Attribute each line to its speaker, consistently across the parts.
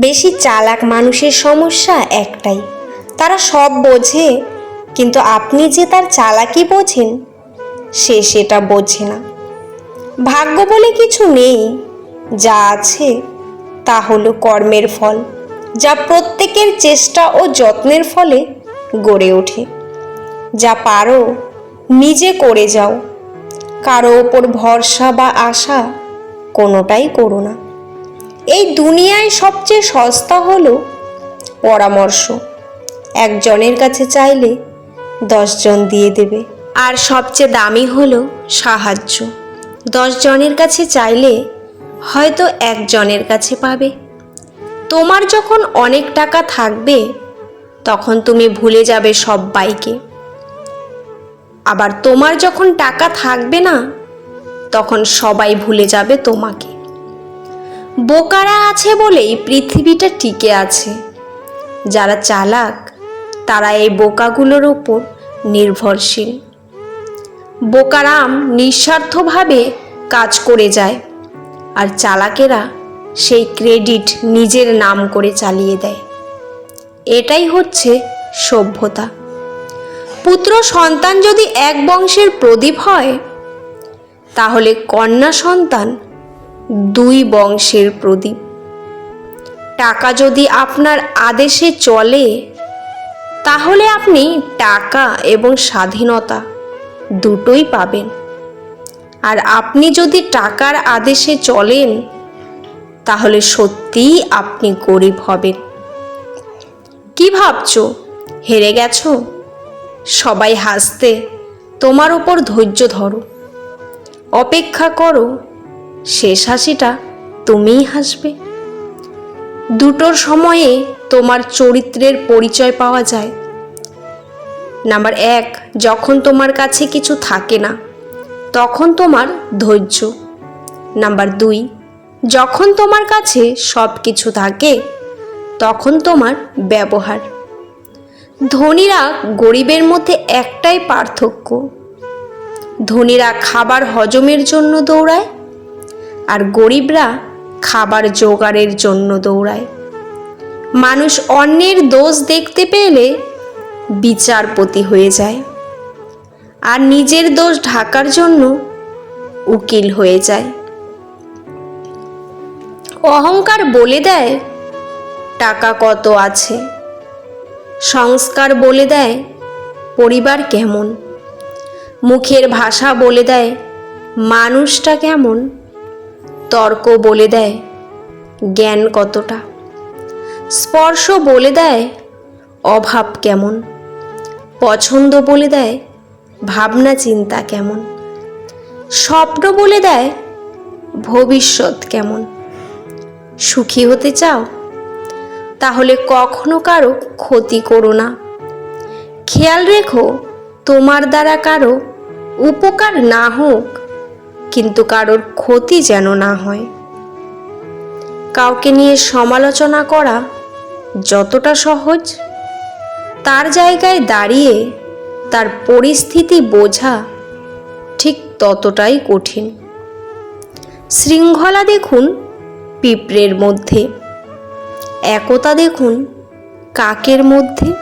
Speaker 1: বেশি চালাক মানুষের সমস্যা একটাই। তারা সব বোঝে, কিন্তু আপনি যে তার চালাকি বোঝেন, সে সেটা বোঝে না। ভাগ্য বলে কিছু নেই, যা আছে তা হলো কর্মের ফল, যা প্রত্যেকের চেষ্টা ও যত্নের ফলে গড়ে ওঠে। যা পারো, নিজে করে যাও। কারও ওপর ভরসা বা আশা কোনোটাই করো না। এই দুনিয়ায় সবচেয়ে সস্তা হলো পরামর্শ। একজনের কাছে চাইলে দশজন দিয়ে দেবে। আর সবচেয়ে দামি হলো সাহায্য। দশজনের কাছে চাইলে হয়তো একজনের কাছে পাবে। তোমার যখন অনেক টাকা থাকবে, তখন তুমি ভুলে যাবে সব্বাইকে আবার তোমার যখন টাকা থাকবে না, তখন সবাই ভুলে যাবে তোমাকে। বোকারা আছে বলেই পৃথিবীটা টিকে আছে। যারা চালাক, তারা এই বোকাগুলোর ওপর নির্ভরশীল। বোকারাম নিঃস্বার্থভাবে কাজ করে যায়, আর চালাকেরা সেই ক্রেডিট নিজের নাম করে চালিয়ে দেয়। এটাই হচ্ছে সভ্যতা। পুত্র সন্তান যদি এক বংশের প্রদীপ হয়, তাহলে কন্যা সন্তান দুই বংশের প্রদীপ। টাকা যদি আপনার আদেশে চলে, তাহলে আপনি টাকা এবং স্বাধীনতা দুটোই পাবেন। আর আপনি যদি টাকার আদেশে চলেন, তাহলে সত্যিই আপনি গরিব হবেন। কি ভাবছ? হেরে গেছো? সবাই হাসতে তোমার ওপর ধৈর্য ধরো। অপেক্ষা করো শেষ হাসিটা তুমিই হাসবে। দুটোর সময়ে তোমার চরিত্রের পরিচয় পাওয়া যায়। নাম্বার এক, যখন তোমার কাছে কিছু থাকে না, তখন তোমার ধৈর্য। নাম্বার দুই, যখন তোমার কাছে সব কিছু থাকে, তখন তোমার ব্যবহার। ধনীরা গরিবের মধ্যে একটাই পার্থক্য। ধনীরা খাবার হজমের জন্য দৌড়ায় আর গরিবরা খাবার জোগাড়ের জন্য দৌড়ায়। মানুষ অন্যের দোষ দেখতে পেলে বিচারপতি হয়ে যায়। আর নিজের দোষ ঢাকার জন্য উকিল হয়ে যায়। অহংকার বলে দেয়, টাকা কত আছে? সংস্কার বলে দেয়, পরিবার কেমন? মুখের ভাষা বলে দেয়, মানুষটা কেমন? তর্ক বলে দেয়, জ্ঞান কতটা? স্পর্শ বলে দেয়, অভাব কেমন? পছন্দ বলে দেয়, ভাবনা চিন্তা কেমন? স্বপ্ন বলে দেয়, ভবিষ্যৎ কেমন? সুখী হতে চাও? তাহলে কখনো কারও ক্ষতি করো না। খেয়াল রেখো, তোমার দ্বারা কারও উপকার না হোক কিন্তু কারোর ক্ষতি যেন না হয়। কাউকে নিয়ে সমালোচনা করা যতটা সহজ, তার জায়গায় দাঁড়িয়ে তার পরিস্থিতি বোঝা ঠিক ততটাই কঠিন। শৃঙ্খলা দেখুন পিঁপড়ের মধ্যে, একতা দেখুন কাকের মধ্যে,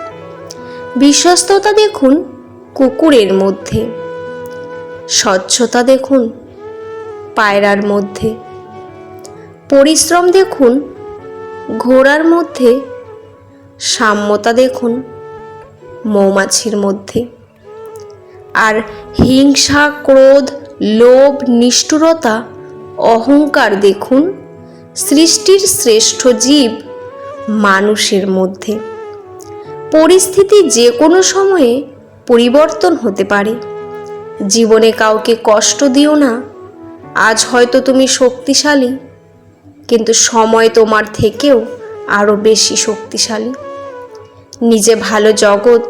Speaker 1: বিশ্বস্ততা দেখুন কুকুরের মধ্যে, স্বচ্ছতা দেখুন পায়রার মধ্যে। পরিশ্রম দেখুন, ঘোড়ার মধ্যে, সাম্যতা দেখুন, মৌমাছির মধ্যে। আর হিংসা, ক্রোধ, লোভ, নিষ্ঠুরতা, অহংকার দেখুন, সৃষ্টির শ্রেষ্ঠ জীব মানুষের মধ্যে। পরিস্থিতি যে কোনো সময়ে পরিবর্তন হতে পারে। জীবনে কাউকে কষ্ট দিও না আজ হয়তো তুমি শক্তিশালী, কিন্তু সময় তোমার থেকেও আরও বেশি শক্তিশালী। নিজে ভালো জগৎ,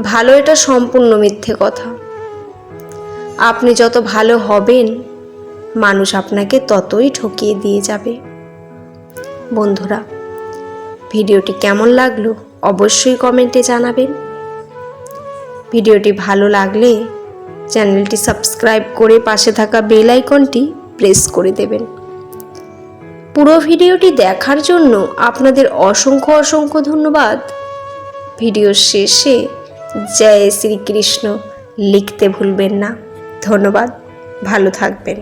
Speaker 1: ভালো এটা সম্পূর্ণ মিথ্যে কথা। আপনি যত ভালো হবেন, মানুষ আপনাকে ততই ঠকিয়ে দিয়ে যাবে। বন্ধুরা, ভিডিওটি কেমন লাগল অবশ্যই কমেন্টে জানাবেন। ভিডিওটি ভালো লাগলে চ্যানেলটি সাবস্ক্রাইব করে পাশে থাকা বেল আইকনটি প্রেস করে দেবেন। পুরো ভিডিওটি দেখার জন্য আপনাদের অসংখ্য অসংখ্য ধন্যবাদ। ভিডিওর শেষে জয় শ্রীকৃষ্ণ লিখতে ভুলবেন না। ধন্যবাদ। ভালো থাকবেন।